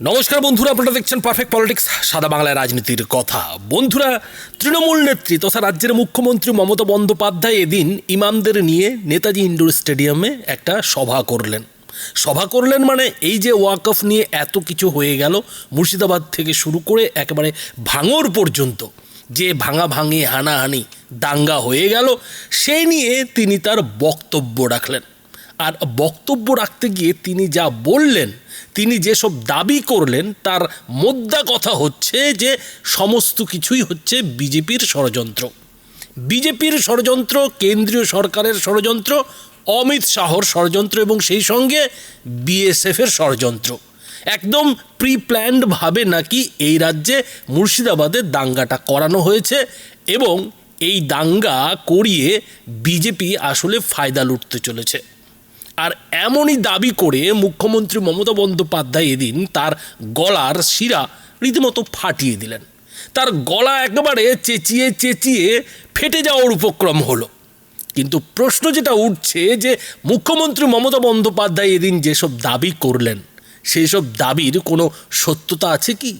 নমস্কার বন্ধুরা, আপনারা দেখছেন পারফেক্ট পলিটিক্স সাদা বাংলায় রাজনীতির কথা। বন্ধুরা, তৃণমূল নেত্রী তথা রাজ্যের মুখ্যমন্ত্রী মমতা বন্দ্যোপাধ্যায় এদিন ইমামদের নিয়ে নেতাজি ইন্ডোর স্টেডিয়ামে একটা সভা করলেন। সভা করলেন মানে এই যে ওয়াকফ নিয়ে এত কিছু হয়ে গেল, মুর্শিদাবাদ থেকে শুরু করে একেবারে ভাঙর পর্যন্ত, যে ভাঙা ভাঙি, হানাহানি, দাঙ্গা হয়ে গেল, সেই নিয়ে তিনি তার বক্তব্য রাখলেন। আর বক্তব্য রাখতে গিয়ে তিনি যা বললেন, তিনি যেসব দাবি করলেন, তার মোদ্দা কথা হচ্ছে যে সমস্ত কিছুই হচ্ছে বিজেপির ষড়যন্ত্র। বিজেপির ষড়যন্ত্র, কেন্দ্রীয় সরকারের ষড়যন্ত্র, অমিত শাহর ষড়যন্ত্র এবং সেই সঙ্গে বিএসএফের ষড়যন্ত্র। একদম প্রি প্ল্যান্ডভাবে নাকি এই রাজ্যে মুর্শিদাবাদে দাঙ্গাটা করানো হয়েছে এবং এই দাঙ্গা করিয়ে বিজেপি আসলে ফায়দা লুটতে চলেছে। আর এমনই দাবি করে মুখ্যমন্ত্রী মমতা বন্দ্যোপাধ্যায় এদিন তার গলার শিরা রীতিমতো ফাটিয়ে দিলেন। তার গলা একেবারে চেঁচিয়ে চেঁচিয়ে ফেটে যাওয়ার উপক্রম হলো। কিন্তু প্রশ্ন যেটা উঠছে যে মুখ্যমন্ত্রী মমতা বন্দ্যোপাধ্যায় এদিন যেসব দাবি করলেন সেই সব দাবির কোনো সত্যতা আছে কি?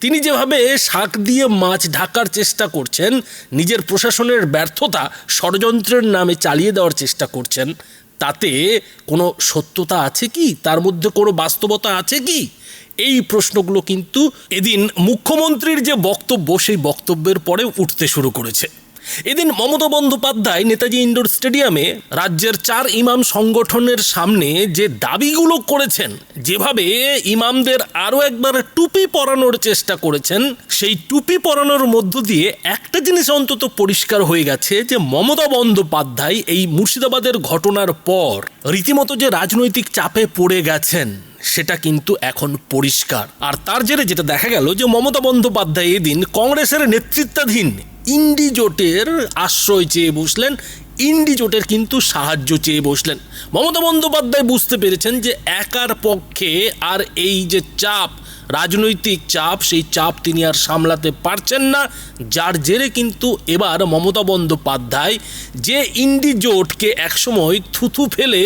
তিনি যেভাবে শাক দিয়ে মাছ ঢাকার চেষ্টা করছেন, নিজের প্রশাসনের ব্যর্থতা ষড়যন্ত্রের নামে চালিয়ে দেওয়ার চেষ্টা করছেন তাতে কোনো সত্যতা আছে কি? তার মধ্যে কোনো বাস্তবতা আছে কি? এই প্রশ্নগুলো কিন্তু এদিন মুখ্যমন্ত্রীর যে বক্তব্য, সেই বক্তব্যের পরে উঠতে শুরু করেছে। এদিন মমতা বন্দ্যোপাধ্যায় নেতাজি ইন্ডোর স্টেডিয়ামে রাজ্যের চার ইমাম সংগঠনের সামনে যে দাবিগুলো করেছেন, যেভাবে ইমামদের আরও একবার টুপি পরানোর চেষ্টা করেছেন, সেই টুপি পরানোর মধ্য দিয়ে একটা জিনিস অন্তত পরিষ্কার হয়ে গেছে যে মমতা বন্দ্যোপাধ্যায় এই মুর্শিদাবাদের ঘটনার পর রীতিমতো যে রাজনৈতিক চাপে পড়ে গেছেন, সেটা কিন্তু এখন পরিষ্কার। আর তার জেরে যেটা দেখা গেল যে মমতা বন্দ্যোপাধ্যায় এদিন কংগ্রেসের নেতৃত্বাধীন ইন্ডি জোটের আশ্রয় চেয়ে বসলেন, ইন্ডি জোটের কিন্তু সাহায্য চেয়ে বসলেন। মমতা বন্দ্যোপাধ্যায় বুঝতে পেরেছেন যে একার পক্ষে আর এই যে চাপ, রাজনৈতিক চাপ, সেই চাপ তিনি আর সামলাতে পারছেন না। যার জেরে কিন্তু এবার মমতা বন্দ্যোপাধ্যায় যে ইন্ডি জোটকে একসময় থুথু ফেলে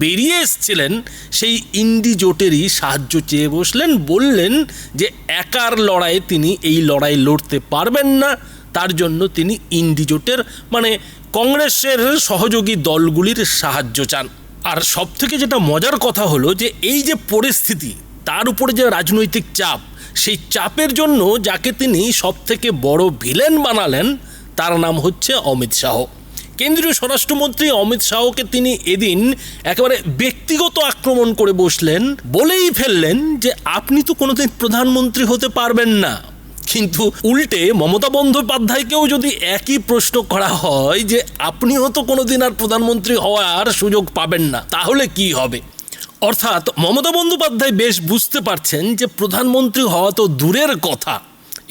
বেরিয়ে এসছিলেন, সেই ইন্ডি জোটেরই সাহায্য চেয়ে বসলেন, বললেন যে একার লড়াইয়ে তিনি এই লড়াই লড়তে পারবেন না। তার জন্য তিনি ইন্ডি জোটের মানে কংগ্রেসের সহযোগী দলগুলির সাহায্য চান। আর সব থেকে যেটা মজার কথা হলো যে এই যে পরিস্থিতি, তার উপরে যে রাজনৈতিক চাপ, সেই চাপের জন্য যাকে তিনি সব থেকে বড় ভিলেন বানালেন, তার নাম হচ্ছে অমিত শাহ। কেন্দ্রীয় স্বরাষ্ট্রমন্ত্রী অমিত শাহকে তিনি এদিন একেবারে ব্যক্তিগত আক্রমণ করে বসলেন, বলেই ফেললেন যে আপনি তো কোনোদিন প্রধানমন্ত্রী হতে পারবেন না। কিন্তু উল্টে মমতা বন্দ্যোপাধ্যায়কেও যদি একই প্রশ্ন করা হয় যে আপনিও তো কোনোদিন আর প্রধানমন্ত্রী হওয়ার সুযোগ পাবেন না, তাহলে কি হবে? অর্থাৎ মমতা বন্দ্যোপাধ্যায় বেশ বুঝতে পারছেন যে প্রধানমন্ত্রী হওয়া তো দূরের কথা।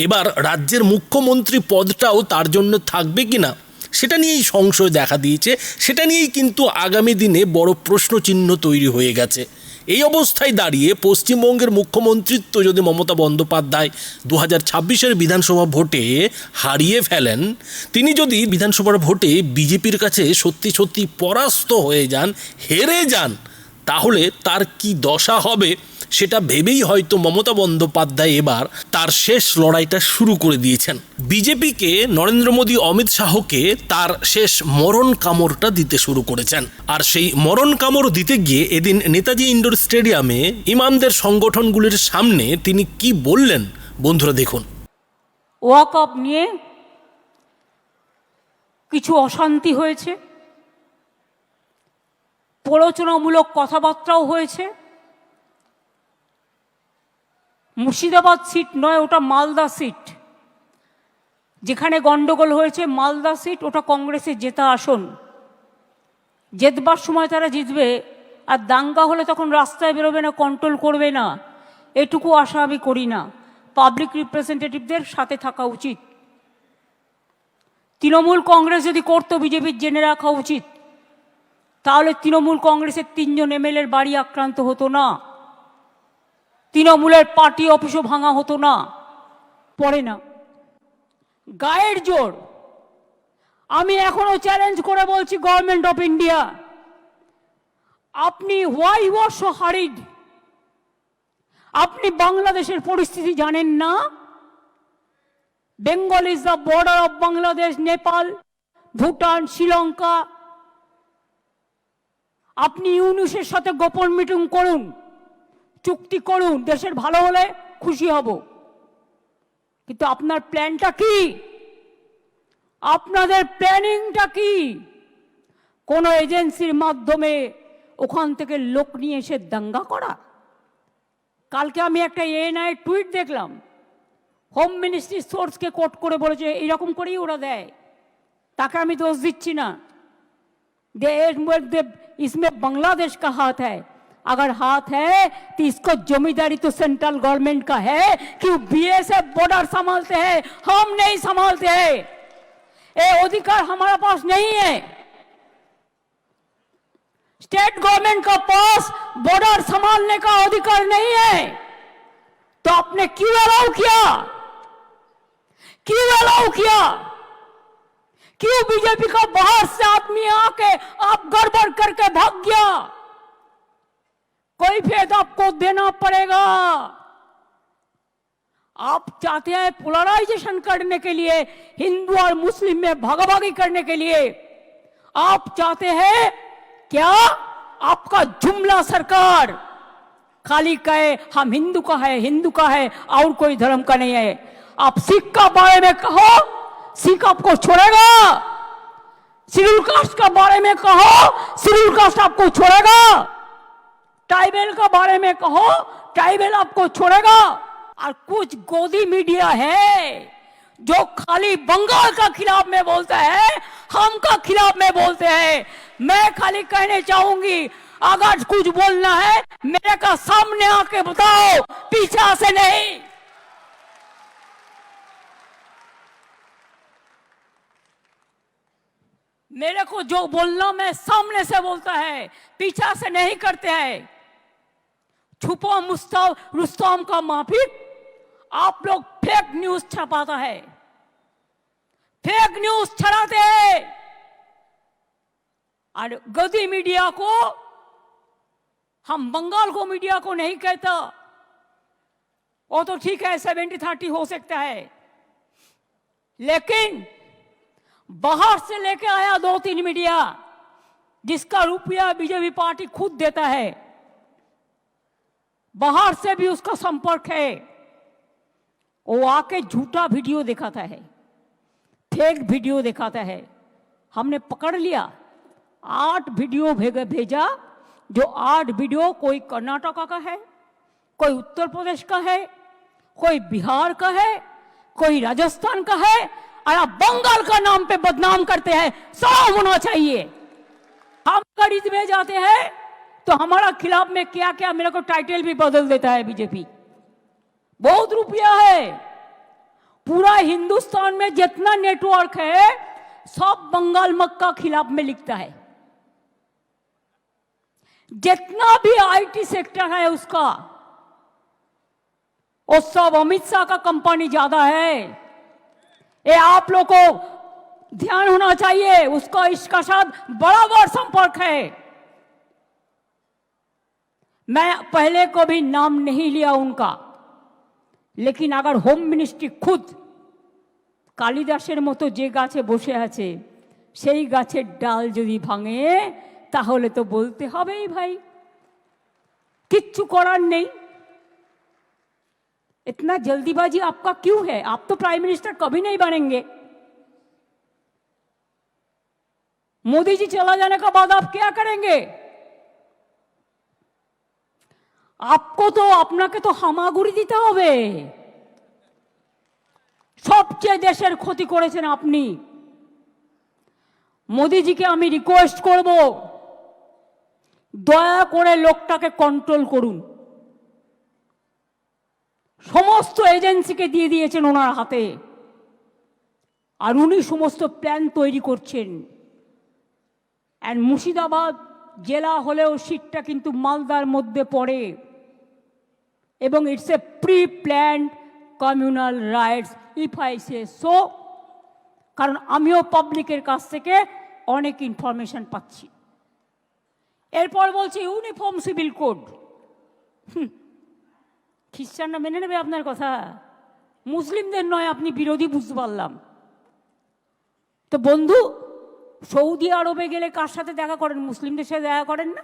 এবার রাজ্যের মুখ্যমন্ত্রী পদটাও তার জন্য থাকবে কি না সেটা নিয়েই সংশয় দেখা দিয়েছে, সেটা নিয়েই কিন্তু আগামী দিনে বড় প্রশ্নচিহ্ন তৈরি হয়ে গেছে। এই অবস্থায় দাঁড়িয়ে পশ্চিমবঙ্গের মুখ্যমন্ত্রিত্ব যদি মমতা বন্দ্যোপাধ্যায় দু হাজার ছাব্বিশের বিধানসভা ভোটে হারিয়ে ফেলেন, তিনি যদি বিধানসভার ভোটে বিজেপির কাছে সত্যি সত্যি পরাস্ত হয়ে যান, হেরে যান তাহলে তার কি দশা হবে সেটা ভেবেই হয়তো মমতা বন্দ্যোপাধ্যায় এবার তার শেষ লড়াইটা শুরু করে দিয়েছেন। বিজেপিকে নরেন্দ্র মোদী, অমিত শাহকে তার শেষ মরণ কামড়টা দিতে শুরু করেছেন। আর সেই মরণ কামড় দিতে গিয়ে এদিন নেতাজি ইন্ডোর স্টেডিয়ামে ইমামদের সংগঠনগুলির সামনে তিনি কি বললেন? বন্ধুরা দেখুন। ওয়াক আপ নিয়ে কিছু অশান্তি হয়েছে। প্ররোচনামূলক কথাবার্তাও হয়েছে। মুর্শিদাবাদ সিট নয়, ওটা মালদা সিট যেখানে গন্ডগোল হয়েছে, মালদা সিট ওটা কংগ্রেসের জেতা আসন। জেতবার সময় তারা জিতবে, আর দাঙ্গা হলে তখন রাস্তায় বেরোবে না কন্ট্রোল করবে না। এটুকু আশা আমি করি না। পাবলিক রিপ্রেজেন্টেটিভদের সাথে থাকা উচিত। তৃণমূল কংগ্রেস যদি করতো, বিজেপির জেনে রাখা উচিত। তাহলে তৃণমূল কংগ্রেসের তিনজন এমএলএর বাড়ি আক্রান্ত হতো না। তৃণমূলের পার্টি অফিসও ভাঙা হতো না। পড়ে না। গায়ের জোর। আমি এখনও চ্যালেঞ্জ করে বলছি গভর্নমেন্ট অফ ইন্ডিয়া আপনি হোয়াই ওয়ার হারিড আপনি বাংলাদেশের পরিস্থিতি জানেন না? Bengal is the border of Bangladesh Nepal Bhutan Sri Lanka আপনি ইউনুসের সাথে গোপন মিটিং করুন, চুক্তি করুন, দেশের ভালো হলে খুশি হব। কিন্তু আপনার প্ল্যানটা কি? আপনাদের প্ল্যানিংটা কি? কোনো এজেন্সির মাধ্যমে ওখান থেকে লোক নিয়ে এসে দাঙ্গা করা? কালকে আমি একটা এএনআই টুইট দেখলাম। হোম মিনিস্ট্রি সোর্সকে কোট করে বলেছে, এইরকম করেই ওরা দেয়। তাকে আমি দোষ দিচ্ছি না। इसमें बांग्लादेश का हाथ है। अगर हाथ है तो इसको जमींदारी तो सेंट्रल गवर्नमेंट का है कि बीएसएफ बॉर्डर संभालते हैं। हम नहीं संभालते हैं। ये अधिकार हमारा पास नहीं है। स्टेट गवर्नमेंट का पास बॉर्डर संभालने का अधिकार नहीं है। तो आपने क्यों अलाउ किया? क्यों अलाउ किया? क्यों बीजेपी का बाहर से आदमी आके आप गड़बड़ करके भाग गया? कोई फेद आपको देना पड़ेगा। आप चाहते हैं पोलराइजेशन करने के लिए, हिंदू और मुस्लिम में भागाभागी करने के लिए। आप चाहते हैं क्या? आपका जुमला सरकार। खाली कहे, हम हिंदू का है, हिंदू का है, और कोई धर्म का नहीं है। आप सिख का बारे में कहो सिख आपको छोड़ेगा। शेड्यूल कास्ट का बारे में कहो शेड्यूल कास्ट आपको छोड़ेगा। ट्राइबल का बारे में कहो, ट्राइबल आपको छोड़ेगा। और कुछ गोदी मीडिया है जो खाली बंगाल का खिलाफ में बोलता है, हम का खिलाफ में बोलते हैं। मैं खाली कहने चाहूँगी, अगर कुछ बोलना है, मेरे का सामने आके बताओ, पीछा से नहीं। मेरे को जो बोलना मैं सामने से बोलता है, पीछा से नहीं करते हैं। छुपो, मुस्ताव, रुस्तम का माफिक, आप लोग फेक न्यूज़ छपाता है। फेक न्यूज़ छड़ाते हैं। और गदी मीडिया को, हम बंगाल को मीडिया को नहीं कहता। वो तो ठीक है सेवेंटी थर्टी हो सकता है। लेकिन बाहर से लेके आया दो तीन मीडिया, जिसका रुपया बीजेपी पार्टी खुद देता है। बाहर से भी उसका संपर्क है। वो आके झूठा वीडियो दिखाता है, फेक वीडियो दिखाता है। हमने पकड़ लिया, आठ वीडियो भेजा, जो आठ वीडियो कोई कर्नाटका का है, कोई उत्तर प्रदेश का है, कोई बिहार का है, कोई राजस्थान का है और आप बंगाल का नाम पे बदनाम करते हैं साफ़ होना चाहिए। हम गरीब में जाते हैं तो हमारा खिलाफ में क्या क्या मेरे को टाइटल भी बदल देता है बीजेपी बहुत रुपया है। पूरा हिंदुस्तान में जितना नेटवर्क है, सब बंगाल मक्का खिलाफ में लिखता है। जितना भी आईटी सेक्टर है उसका वो सब अमित शाह का कंपनी ज़्यादा है। ये आप लोग को ध्यान होना चाहिए उसका इसका साथ बराबर संपर्क है मैं पहले को भी नाम नहीं लिया उनका लेकिन अगर होम मिनिस्ट्री खुद কালিদাসের মতো যে গাছে বসে আছে সেই গাছের ডাল যদি ভাঙে তাহলে তো বলতে হবেই ভাই কিচ্ছু করার নেই इतना जल्दीबाजी आपका क्यों है आप तो प्राइम मिनिस्टर कभी नहीं बनेंगे मोदी जी चला जाने का बाद आप क्या करेंगे आपको तो আপনাকে তো হামাগুড়ি দিতে হবে সবচেয়ে দেশের ক্ষতি করেছেন আপনি মোদিজিকে আমি রিকোয়েস্ট করব দয়া করে লোকটাকে কন্ট্রোল করুন সমস্ত এজেন্সিকে দিয়ে দিয়েছেন ওনার হাতে। আর উনি সমস্ত প্ল্যান তৈরি করছেন। অ্যান্ড মুর্শিদাবাদ জেলা হলেও সিটটা কিন্তু মালদার মধ্যে পড়ে। এবং it's a pre planned communal riots if I say so কারণ আমিও পাবলিকের কাছ থেকে অনেক ইনফরমেশন পাচ্ছি। এরপর বলছি ইউনিফর্ম সিভিল কোড খ্রিস্টানরা মেনে নেবে আপনার কথা মুসলিমদের নয় আপনি বিরোধী বুঝতে পারলাম তো বন্ধু সৌদি আরবে গেলে কার সাথে দেখা করেন মুসলিমদের সাথে দেখা করেন না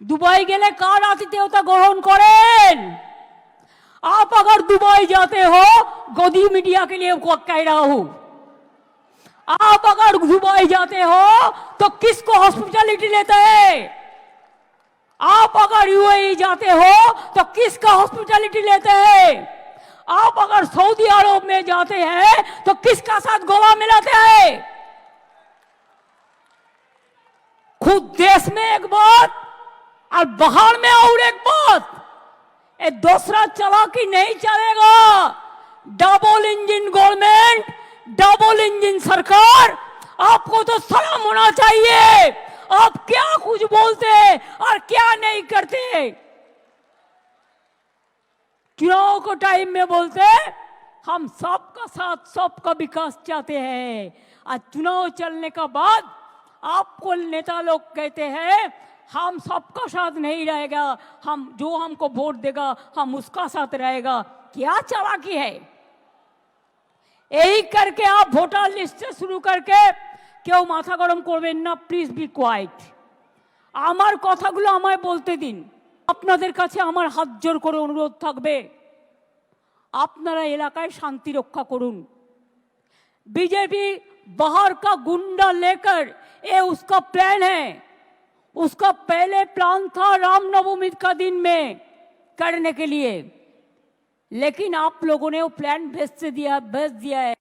दुबई गेले कार आतिथ्यता ग्रहण करें आप अगर दुबई जाते हो गोदी मीडिया के लिए को कह रहा हूं आप अगर दुबई जाते हो तो किसको हॉस्पिटलिटी लेते हैं? आप अगर यूएई जाते हो तो किसका हॉस्पिटलिटी लेते हैं? आप अगर सऊदी अरब में जाते हैं तो किसका साथ गोला मिलाते हैं? खुद देश में एक बात, और बाहर में और एक बात। दूसरा कि नहीं चलेगा। Double engine government double engine सरकार, आपको तो सलाम होना चाहिए। आप क्या कुछ बोलते हैं और क्या नहीं करते चुनाव को टाइम में बोलते हम सबका साथ, सबका विकास चाहते हैं। और चुनाव चलने का बाद आपको नेता लोग कहते हैं, हम सबका साथ नहीं रहेगा। हम, जो हमको वोट देगा, हम उसका साथ रहेगा। क्या चालाकी है? এই করকে আপ ভোটার লিস্টে শুরু করকে কেউ মাথা গরম করবেন না প্লিজ বি কোয়াইট আমার কথাগুলো আমায় বলতে দিন আপনাদের কাছে আমার হাত জোর করে অনুরোধ থাকবে আপনারা এলাকায় শান্তি রক্ষা করুন बीजेपी बाहर का गुंडा लेकर ये उसका प्लान है उसका पहले प्लान था रामनवमी का दिन में करने के लिए लेकिन आप लोगों ने वो प्लान भेज दिया भेज दिया है।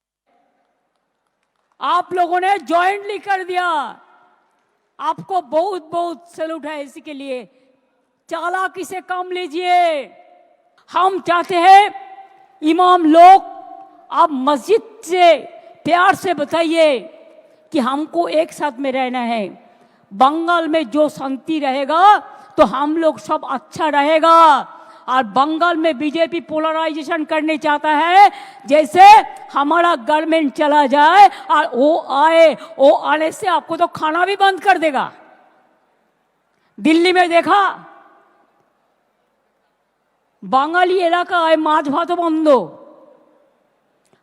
आप लोगों ने ज्वाइंटली कर दिया। आपको बहुत बहुत सैल्यूट है इसी के लिए। चालाकी से काम लीजिए। हम चाहते हैं इमाम लोग, आप मस्जिद से प्यार से बताइए कि हमको एक साथ में रहना है। बंगाल में जो शांति रहेगा तो हम लोग सब अच्छा रहेगा। और बंगाल में बीजेपी पोलराइजेशन करने चाहता है जैसे हमारा गवर्नमेंट चला जाए और वो आए वो आने से आपको तो खाना भी बंद कर देगा दिल्ली में देखा বাঙালি এলাকায় মাছ ভাতও বন্ধ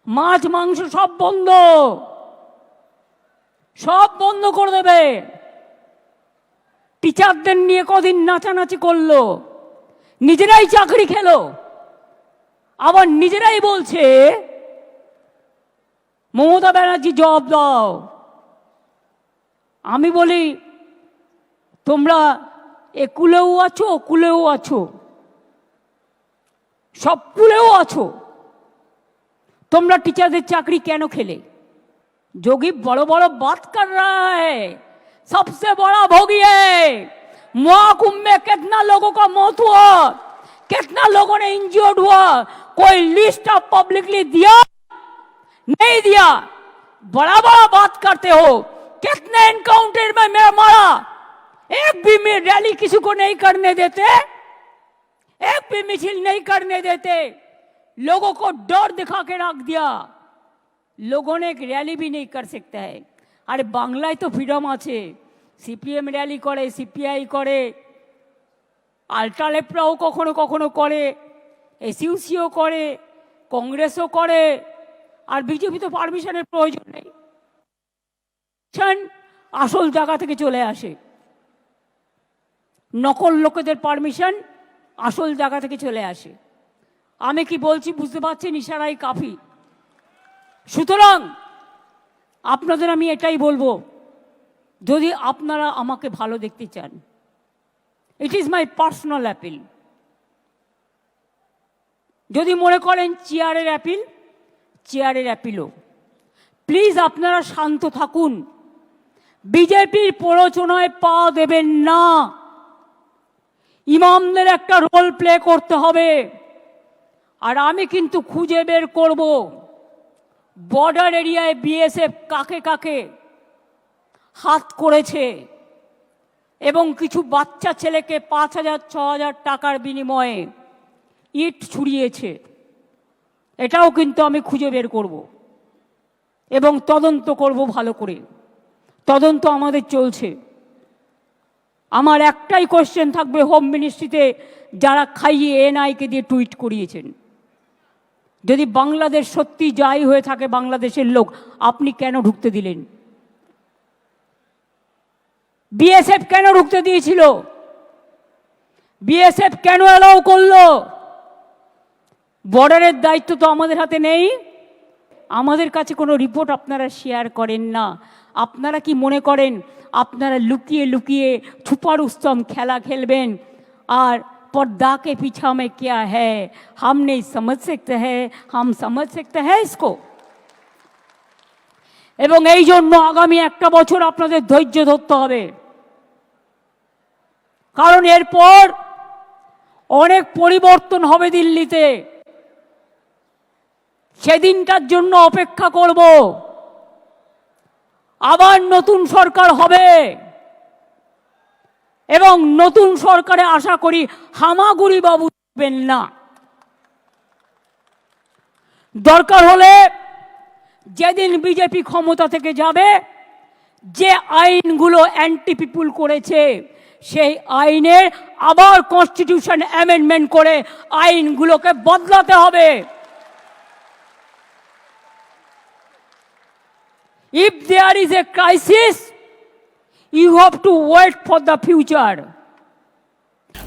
মাছ মাংস সব বন্ধ সব বন্ধ করে দেবে টিচারদের নিয়ে কদিন নাচানাচি করলো নিজেরাই চাকরি খেলো। আবার নিজেরাই বলছে, মমতা ব্যানার্জি জব দাও। আমি বলি, তোমরা এ কুলেও আছো কুলেও আছো। সব কুলেও আছো। তোমরা টিচারদের চাকরি কেন খেলে? যোগী বড় বড় বাতকার রা সবসে বড় ভোগী महा में कितना लोगों का मौत हुआ? कितना लोगों ने इंजर्ड हुआ? कोई लिस्ट आप पब्लिकली दिया? नहीं दिया। बड़ा बड़ा बात करते हो, कितने एनकाउंटर में मैं मारा? एक भी मेरी रैली किसी को नहीं करने देते। एक भी मिशिल नहीं करने देते लोगों को डर दिखा के रख दिया। लोगों ने एक रैली भी नहीं कर सकता है। अरे बांग्ला तो फ्रीडम आ সিপিএম র্যালি করে সিপিআই করে আলট্রালেপরাও কখনো কখনো করে এসইউসিও করে কংগ্রেসও করে, আর বিজেপি তো পারমিশনের প্রয়োজন নেই। আসল জায়গা থেকে চলে আসে। নকল লোকেদের পারমিশন আসল জায়গা থেকে চলে আসে। আমি কি বলছি বুঝতে পারছেন ইশারাই কাফি? সুতরাং আপনাদের আমি এটাই বলব যদি আপনারা আমাকে ভালো দেখতে চান it is my personal appeal যদি মনে করেন চেয়ারের অ্যাপিল চেয়ারের অ্যাপিলও প্লিজ আপনারা শান্ত থাকুন। বিজেপির প্ররোচনায় পা দেবেন না। ইমামদের একটা রোল প্লে করতে হবে। আর আমি কিন্তু খুঁজে বের করব। বর্ডার এরিয়ায় বিএসএফ কাকে কাকে হাত করেছে এবং কিছু বাচ্চা ছেলেকে পাঁচ হাজার, ছ হাজার টাকার বিনিময়ে ইট ছুড়িয়েছে। এটাও কিন্তু আমি খুঁজে বের করব এবং তদন্ত করব ভালো করে। তদন্ত আমাদের চলছে। আমার একটাই কোশ্চেন থাকবে হোম মিনিস্ট্রিতে যারা খাইয়ে এনআইকে দিয়ে টুইট করিয়েছেন। যদি বাংলাদেশ সত্যি যাই হয়ে থাকে বাংলাদেশের লোক, আপনি কেন ঢুকতে দিলেন? বিএসএফ কেন ঢুকতে দিয়েছিল বিএসএফ কেন অ্যালাউ করলো বর্ডারের দায়িত্ব তো আমাদের হাতে নেই আমাদের কাছে কোনো রিপোর্ট আপনারা শেয়ার করেন না আপনারা কি মনে করেন আপনারা লুকিয়ে লুকিয়ে ছুপারুস্তম খেলা খেলবেন আর पर्दा के पीछा में क्या है हम नहीं समझ सकते हैं हम समझ सकते हैं इसको এবং এই জন্য আগামী একটা বছর আপনাদের ধৈর্য ধরতে হবে কারণ এরপর অনেক পরিবর্তন হবে দিল্লিতে। সেদিনটার জন্য অপেক্ষা করব। আবার নতুন সরকার হবে। এবং নতুন সরকারে আশা করি হামাগুড়ি বাবু থাকবেন না। দরকার হলে যেদিন বিজেপি ক্ষমতা থেকে যাবে, যে আইনগুলো অ্যান্টি পিপুল করেছে সেই আইনের আবার কনস্টিটিউশন অ্যামেন্ডমেন্ট করে আইনগুলোকে বদলাতে হবে। If there is a crisis you have to wait for the future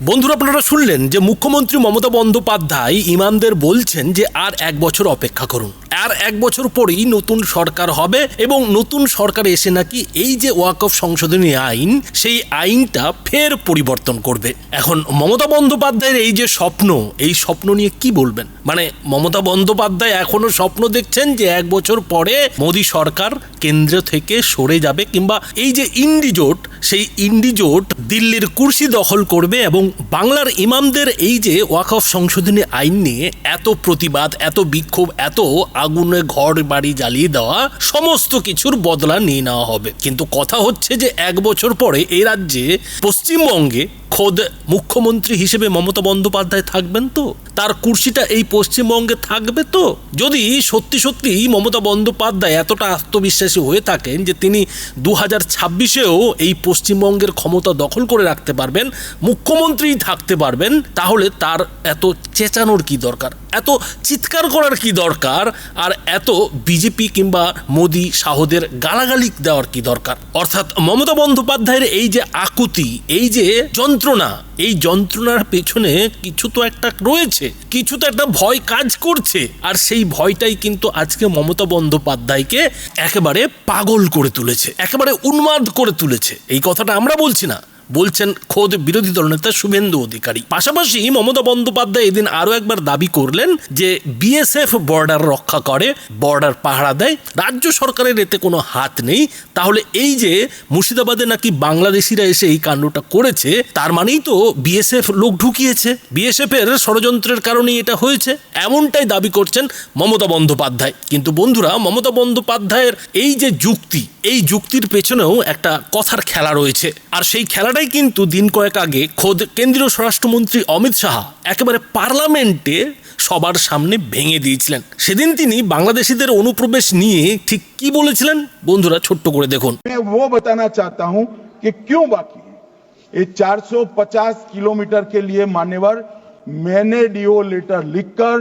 বন্ধুরা, আপনারা শুনলেন যে মুখ্যমন্ত্রী মমতা বন্দ্যোপাধ্যায় ইমামদের বলছেন যে আর এক বছর অপেক্ষা করুন। আর এক বছর পরেই নতুন সরকার হবে এবং নতুন সরকার এসে নাকি এই যে ওয়াকফ সংশোধনী আইন, সেই আইনটা ফের পরিবর্তন করবে। এখন মমতা বন্দ্যোপাধ্যায়ের এই যে স্বপ্ন, এই স্বপ্ন নিয়ে কি বলবেন? মানে মমতা বন্দ্যোপাধ্যায় এখনও স্বপ্ন দেখছেন যে এক বছর পরে মোদী সরকার কেন্দ্র থেকে সরে যাবে কিংবা এই যে ইন্ডিজোট, সেই ইন্ডিজোট দিল্লির কুর্সি দখল করবে এবং বাংলার ইমামদের এই যে ওয়াকফ সংশোধনী আইন নিয়ে এত প্রতিবাদ, এত বিক্ষোভ, এত আগুনে ঘর বাড়ি জ্বালিয়ে দেওয়া, সমস্ত কিছুর বদলা নিয়ে নেওয়া হবে। কিন্তু কথা হচ্ছে যে এক বছর পরে এই রাজ্যে পশ্চিমবঙ্গে খোদ মুখ্যমন্ত্রী হিসেবে মমতা বন্দ্যোপাধ্যায় থাকবেন তো? তার কুর্সিটা এই পশ্চিমবঙ্গে থাকবে তো? যদি সত্যি সত্যি মমতা বন্দ্যোপাধ্যায় এতটা আত্মবিশ্বাসী হয়ে থাকেন যে তিনি দু হাজার ছাব্বিশেও এই পশ্চিমবঙ্গের ক্ষমতা দখল করে রাখতে পারবেন মুখ্যমন্ত্রীই থাকতে পারবেন, তাহলে তার এত চেঁচানোর কি দরকার? এত চিৎকার করার কি দরকার? আর এত বিজেপি কিংবা মোদি শাহদের গালাগালি দেওয়ার কি দরকার? অর্থাৎ মমতা বন্দ্যোপাধ্যায়ের এই যে আকুতি, এই যে যন্ত্রণা, এই যন্ত্রণার পেছনে কিছু তো একটা রয়েছে, কিছু তো একটা ভয় কাজ করছে। আর সেই ভয়টাই কিন্তু আজকে মমতা বন্দ্যোপাধ্যায়কে একেবারে পাগল করে তুলেছে, একেবারে উন্মাদ করে তুলেছে। এই কথাটা আমরা বলছি না। বলছেন, খোদ বিরোধী দলনেতা শুভেন্দু অধিকারী। পাশাপাশি মমতা বন্দ্যোপাধ্যায় এদিন আরও একবার দাবি করলেন যে বিএসএফ বর্ডার রক্ষা করে, বর্ডার পাহারা দেয়, রাজ্য সরকারের এতে কোনো হাত নেই। তাহলে এই যে মুর্শিদাবাদে নাকি বাংলাদেশিরা এসে এই কাণ্ডটা করেছে, তার মানেই তো বিএসএফ লোক ঢুকিয়েছে। বিএসএফ এর ষড়যন্ত্রের কারণেই এটা হয়েছে, এমনটাই দাবি করছেন মমতা বন্দ্যোপাধ্যায়। কিন্তু বন্ধুরা, মমতা বন্দ্যোপাধ্যায়ের এই যে যুক্তি, এই যুক্তির পেছনেও একটা কথার খেলা রয়েছে। আর সেই খেলাটাই কিন্তু দিন কয়েক আগে খোদ কেন্দ্রীয় স্বরাষ্ট্রমন্ত্রী অমিত শাহ একেবারে পার্লামেন্টে সবার সামনে ভেঙে দিয়েছিলেন সেদিন তিনি বাংলাদেশিদের অনুপ্রবেশ নিয়ে ঠিক কি বলেছিলেন বন্ধুরা ছোট্ট করে দেখুন मैं वो बताना चाहता हूं कि क्यों बाकी है ये 450 किलोमीटर के लिए मान्यवर मैंने डीओ लेटर लिखकर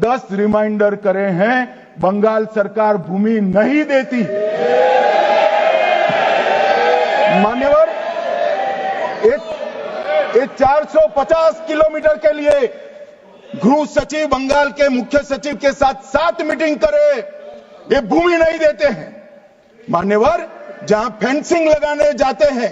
10 रिमाइंडर करे हैं बंगाल सरकार भूमि नहीं देती मान्यवर ये, ये 450 किलोमीटर के लिए गृह सचिव बंगाल के मुख्य सचिव के साथ सात मीटिंग करे, ये भूमि नहीं देते हैं। मान्यवर, जहाँ फेंसिंग लगाने जाते हैं,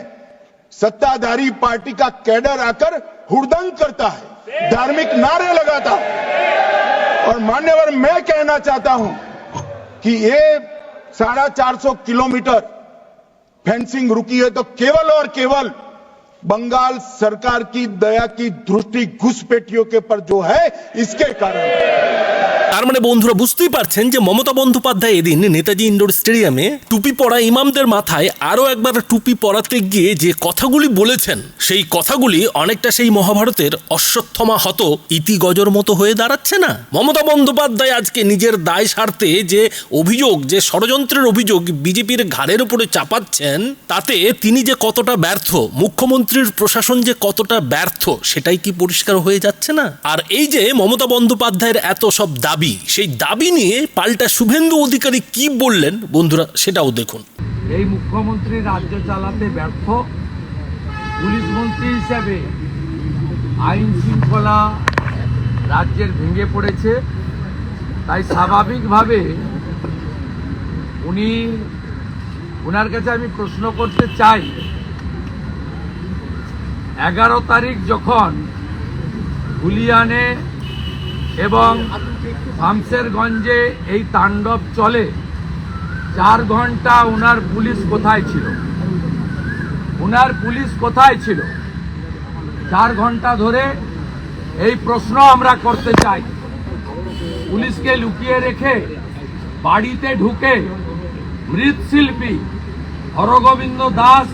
सत्ताधारी पार्टी का कैडर आकर हुड़दंग करता है, धार्मिक नारे लगाता है। और मान्यवर, मैं कहना चाहता हूँ कि ये साढ़ा चार सौ किलोमीटर फेंसिंग रुकी है तो केवल और केवल बंगाल सरकार की दया की दृष्टि घुसपैठियों के पर जो है इसके कारण। তার মানে বন্ধুরা বুঝতেই পারছেন যে মমতা বন্দ্যোপাধ্যায় এদিন নেতাজি ইন্ডোর স্টেডিয়ামে টুপি পরা ইমামদের মাথায় আরও একবার টুপি পরাতে গিয়ে যে কথাগুলি বলেছেন, সেই কথাগুলি অনেকটা সেই মহাভারতের অশ্বত্থমা হত ইতি গজর মতো হয়ে দাঁড়াচ্ছে না? মমতা বন্দ্যোপাধ্যায় আজকে নিজের দায় সারতে যে অভিযোগ, যে ষড়যন্ত্রের অভিযোগ বিজেপির ঘাড়ের উপরে চাপাচ্ছেন, তাতে তিনি যে কতটা ব্যর্থ, মুখ্যমন্ত্রীর প্রশাসন যে কতটা ব্যর্থ, সেটাই কি পরিষ্কার হয়ে যাচ্ছে না? আর এই যে মমতা বন্দ্যোপাধ্যায়ের এত সব দাবি সেই দাবি নিয়ে পাল্টা শুভেন্দু অধিকারী কি বললেন? বন্ধুরা, সেটাও দেখুন। এই মুখ্যমন্ত্রী রাজ্য চালাতে ব্যর্থ, পুলিশ মন্ত্রী হিসাবে আইন শৃঙ্খলা রাজ্যের ভেঙে পড়েছে। তাই স্বাভাবিকভাবে উনি ওনার কাছে আমি প্রশ্ন করতে চাই, এগারো তারিখ যখন হুলিয়ানে এবং শামসেরগঞ্জে এই তাণ্ডব চলে। চার ঘণ্টা ওনার পুলিশ কোথায় ছিল? ওনার পুলিশ কোথায় ছিল? চার ঘণ্টা ধরে এই প্রশ্ন আমরা করতে চাই। পুলিশকে লুকিয়ে রেখে বাড়িতে ঢুকে মৃৎশিল্পী হরগোবিন্দ দাস,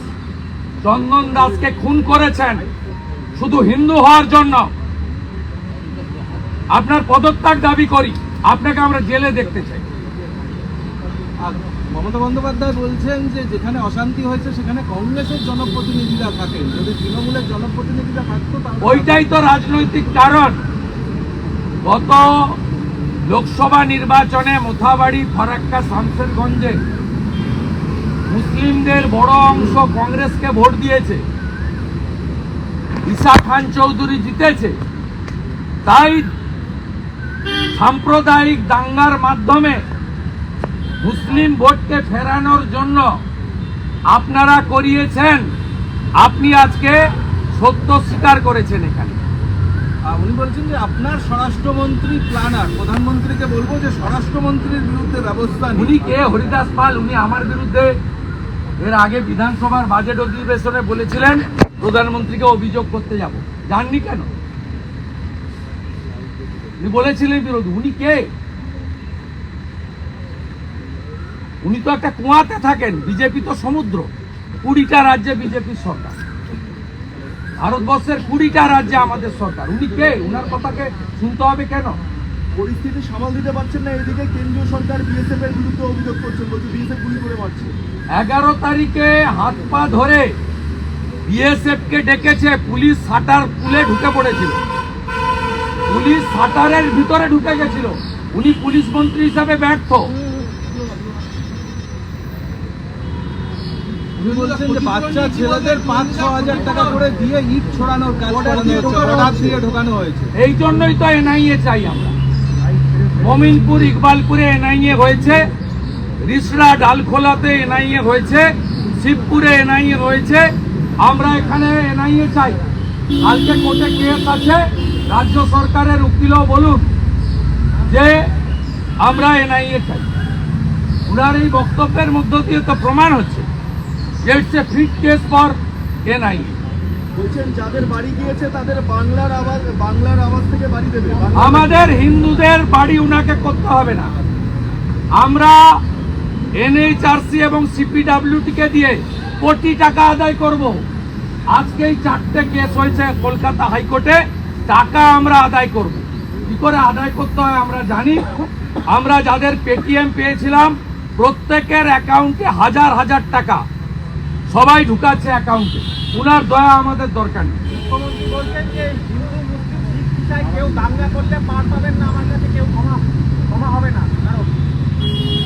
চন্দন দাসকে খুন করেছেন। শুধু হিন্দু হওয়ার জন্য আপনার পদত্যাগ দাবি করি। আপনাকে আমরা জেলে দেখতে চাই। মমতা বন্দ্যোপাধ্যায় বলছেন যে যেখানে অশান্তি হয়েছে সেখানে কংগ্রেসের জনপ্রতিনিধিরা থাকেন। যদি তৃণমূলের জনপ্রতিনিধিরা থাকতো ওইটাই তো রাজনৈতিক কারণ। গত লোকসভা নির্বাচনে মোথাবাড়ি ফরাক্কা শামসেরগঞ্জে মুসলিমদের বড় অংশ কংগ্রেসকে ভোট দিয়েছে। ঈশা খান চৌধুরী জিতেছে। তাই সাম্প্রদায়িক দাঙ্গার মাধ্যমে মুসলিম ভোটকে ফেরানোর জন্য আপনারা করিয়েছেন আপনি আজকে সত্য স্বীকার করেছেন এখানে। উনি বলছেন যে আপনার স্বরাষ্ট্রমন্ত্রী প্ল্যানার প্রধানমন্ত্রীকে বলব যে স্বরাষ্ট্রমন্ত্রীর বিরুদ্ধে ব্যবস্থা। উনি কে? হরিদাস পাল উনি আমার বিরুদ্ধে এর আগে বিধানসভার বাজেট অধিবেশনে বলেছিলেন প্রধানমন্ত্রীকে অভিযোগ করতে যাব। জাননি কেন? উনি বলেছিলেন বিরোধী। উনি কে? উনি তো একটা কুয়াতে থাকেন বিজেপি তো সমুদ্র কুড়িটা রাজ্যে বিজেপির সরকার। ভারতবর্ষের কুড়িটা রাজ্যে আমাদের সরকার। উনি কে? উনার কথাকে শুনতে হবে কেন? পরিস্থিতি সামাল দিতে পারছেন না এদিকে কেন্দ্রীয় সরকার বিএসএফ এর বিরুদ্ধে অভিযোগ করছেন বলছে বিএসএফ গুলি করে মারছে। এগারো তারিখে হাত পা ধরে বিএসএফ কে ডেকেছে পুলিশ সাটার পুলে ঢুকে পড়েছিল। পুলিশ সাটারের ভিতরে ঢুকে গেছিল। উনি পুলিশ মন্ত্রী হিসাবে ব্যর্থ। উনি বলছেন যে বাচ্চা ছেলেদের পাঁচ ছ হাজার টাকা করে দিয়ে ইট ছড়ানোর কাজ করানো হচ্ছে অর্ডার দিয়ে ঢোকানো হয়েছে। এই জন্যই তো এনআইএ চাই আমরা। মমিনপুর ইকবালপুরে এনআইএ হয়েছে। রিসরা ডালখোলাতে এনআইএ হয়েছে। শিবপুরে এনআইএ হয়েছে। আমরা এখানে এনআইএ চাই। কালকে কোর্টে কেস আছে। রাজ্য সরকারের উকিলও বলুন যে আমরা এনআইএ চাই। ওনার এই বক্তব্যের মধ্য দিয়ে তো প্রমাণ হচ্ছে যে it's a fit case for NIA. বলছেন যাদের বাড়ি গিয়েছে তাদের বাংলার আওয়াজ বাংলার আওয়াজ থেকে বাড়ি দেবে। আমাদের হিন্দুদের বাড়ি উনাকে করতে হবে না। আমরা এনএইচআরসি এবং সিপিডাব্লিউটিকে দিয়ে কোটি টাকা আদায় করব। আজকে এই চারটে কেস হয়েছে কলকাতা হাইকোর্টে। টাকা আমরা আদায় করব। কি করে আদায় করতে হয় আমরা জানি। আমরা যাদের পেটিএম পেয়েছিলাম প্রত্যেকের অ্যাকাউন্টে হাজার হাজার টাকা। সবাই ঢুকাচ্ছে অ্যাকাউন্টে। উনার দয়া আমাদের দরকার নেই।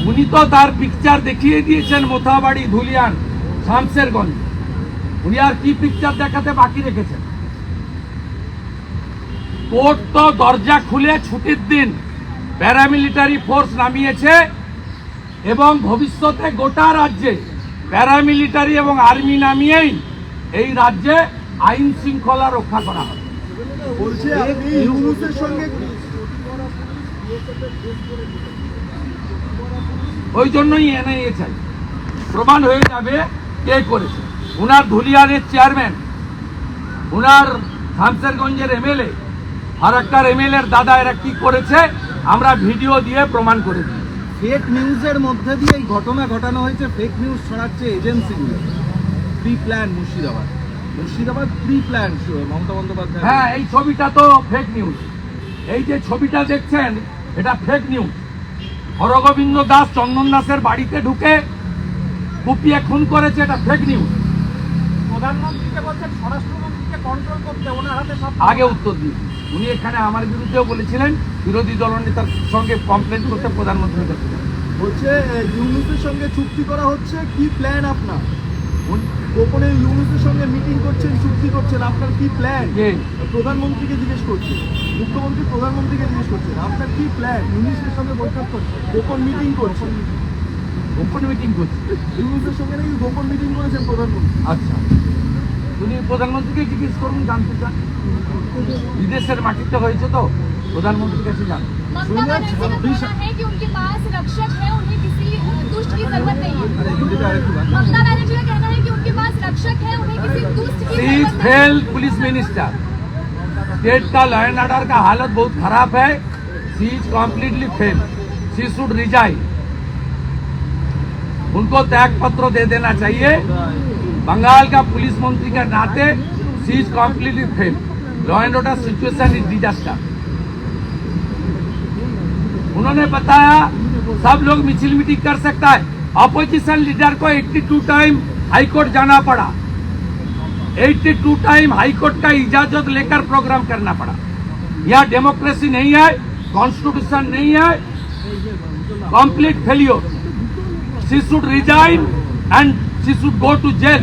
উনি তো তার পিকচার দেখিয়ে দিয়েছেন মোথাবাড়ি ধুলিয়ান শামসেরগঞ্জ। উনি আর কি পিকচার দেখাতে বাকি রেখেছেন? কোর্ট তো দরজা খুলে ছুটির দিন প্যারামিলিটারি ফোর্স নামিয়েছে এবং ভবিষ্যতে গোটা রাজ্যে প্যারামিলিটারি এবং আর্মি নামিয়েই এই রাজ্যে আইন শৃঙ্খলা রক্ষা করা হবে। ওই জন্যই এনআইএ চাই। প্রমাণ হয়ে যাবে কে করেছে। উনার ধুলিয়ানের চেয়ারম্যান উনার শামসেরগঞ্জের এমএলএ আর একটা এমএলএ এর দাদা এরা কি করেছে আমরা ভিডিও দিয়ে প্রমাণ করে দিই। ফেক নিউজের মধ্যে দিয়ে এই ঘটনা ঘটানো হয়েছে ফেক নিউজ ছড়াচ্ছে agency এজেন্সিগুলো pre plan Murshidabad. Murshidabad pre plan Mamata Bandyopadhyay হ্যাঁ এই ছবিটা তো ফেক নিউজ এই যে ছবিটা দেখছেন এটা ফেক নিউজ হরগোবিন্দ দাস চন্দন দাসের বাড়িতে ঢুকে কুপিয়ে খুন করেছে এটা ফেক নিউজ প্রধানমন্ত্রীকে বলছেন স্বরাষ্ট্রমন্ত্রীকে কন্ট্রোল করতে ওনার হাতে সব আগে উত্তর দিই উনি এখানে আমার বিরুদ্ধেও বলেছিলেন বিরোধী দলনেতার সঙ্গে কমপ্লেন করতে প্রধানমন্ত্রীর কাছে। বলছে ইউনুসের সঙ্গে চুক্তি করা হচ্ছে কি প্ল্যান আপনার? গোপনে ইউনুসের সঙ্গে মিটিং করছেন চুক্তি করছেন আপনার কি প্ল্যান? প্রধানমন্ত্রীকে জিজ্ঞেস করছেন মুখ্যমন্ত্রী প্রধানমন্ত্রীকে জিজ্ঞেস করছেন আপনার কি প্ল্যান ইউনুসের সঙ্গে বৈঠক করছেন গোপন মিটিং করছেন গোপন মিটিং করছে। ইউনুসের সঙ্গে নাকি গোপন মিটিং করেছেন প্রধানমন্ত্রী। আচ্ছা। উনি প্রধানমন্ত্রীকে জিজ্ঞেস করুন জানতে চান বিদেশের মাটিতে হয়েছে তো প্রধানমন্ত্রীর কাছে জান ममता सोनिया बनर्जी का छब्बीस- कहना है कि उनके पास रक्षक है उन्हें किसी दुष्ट की जरूरत नहीं है আরে হিন্দিতে আরেকটু গান। ममता बनर्जी का कहना है कि उनके पास रक्षक है उन्हें किसी दुष्ट की सी इज जरूरत नहीं है फेल पुलिस मिनिस्टर स्टेट का लॉ एंड ऑर्डर का हालत बहुत खराब है she is completely fail she should resign उनको त्याग पत्र दे देना चाहिए बंगाल का पुलिस मंत्री के नाते she is fail law and order situation is disaster उन्होंने बताया, सब लोग मिছিল मीटिंग कर सकता है। अपोजिशन लीडर को 82 टाइम हाईकोर्ट जाना पड़ा। 82 टाइम हाईकोर्ट का इजाज़त लेकर प्रोग्राम करना पड़ा। यह डेमोक्रेसी नहीं है कॉन्स्टिट्यूशन नहीं है complete failure she should resign and শিশু should go to jail.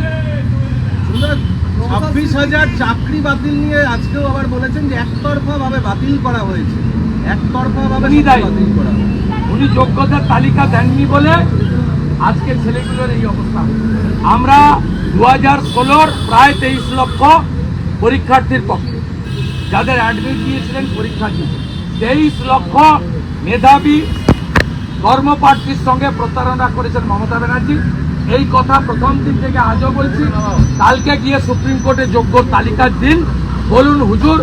ছাব্বিশ হাজার চাকরি বাতিল নিয়ে আজকেও আবার বলেছেন যে একতরফা ভাবে বাতিল করা হয়েছে। একতরফা ভাবে বাতিল করা উনি যোগ্যতার তালিকা দেননি বলে আজকে ছেলেগুলোর এই অবস্থা। আমরা দু হাজার ষোলোর প্রায় তেইশ লক্ষ পরীক্ষার্থীর পক্ষে যাদের অ্যাডমিট দিয়েছিলেন পরীক্ষার্থী। তেইশ লক্ষ মেধাবী কর্মপ্রার্থীর সঙ্গে প্রতারণা করেছেন মমতা ব্যানার্জি। এই কথা প্রথম দিন থেকে আজও বলছি। কালকে গিয়ে সুপ্রিম কোর্টে যোগ্য তালিকার দিন। বলুন হুজুর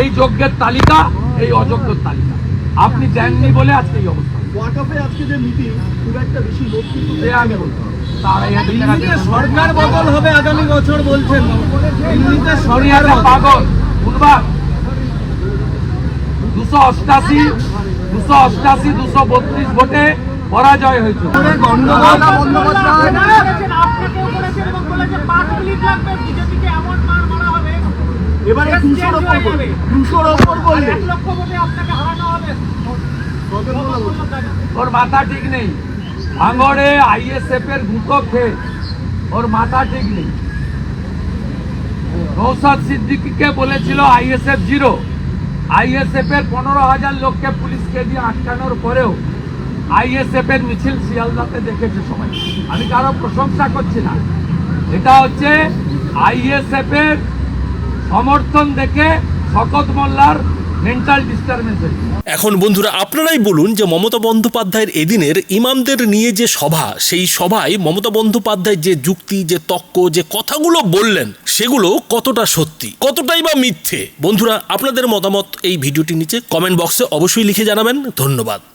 এই যোগ্যের তালিকা এই অযোগ্যের তালিকা। আপনি দেননি বলে আজকে এই অবস্থা। সরকার বদল হবে আগামী বছর বলছেন। পাগল। দুশো অষ্টাশি দুশো অষ্টাশি দুশো বত্রিশ ভোটে পরাজয় হয়েছিল গন্ডগোল বন্দ্যোপাধ্যায় এবারে দুশোর ওপর বলবে। দুশোর ওপর বললে ওর মাথা ঠিক নেই। ভাঙড়ে আইএসএফ এর গুঁতো খেয়ে ওর মাথা ঠিক নেই। নৌসাদ সিদ্দিকিকে বলেছিল আইএসএফ জিরো আইএসএফ এর পনেরো হাজার লোককে পুলিশকে দিয়ে আটকানোর পরেও আইএসএফ এর মিছিল শিয়ালদাতে দেখেছে সবাই। আমি কারও প্রশংসা করছি না। এটা হচ্ছে আইএসএফ এর সমর্থন দেখে শকত মোল্লার মেন্টাল ডিস্টারবেন্স হয়েছে। এখন বন্ধুরা, আপনারাই বলুন যে মমতা বন্দ্যোপাধ্যায়ের এদিনের ইমামদের নিয়ে যে সভা, সেই সভায় মমতা বন্দ্যোপাধ্যায় যে যুক্তি, যে তক্ক, যে কথাগুলো বললেন, সেগুলো কতটা সত্যি, কতটাই বা মিথ্যে? বন্ধুরা, আপনাদের মতামত এই ভিডিওটি নিচে কমেন্ট বক্সে অবশ্যই লিখে জানাবেন। ধন্যবাদ।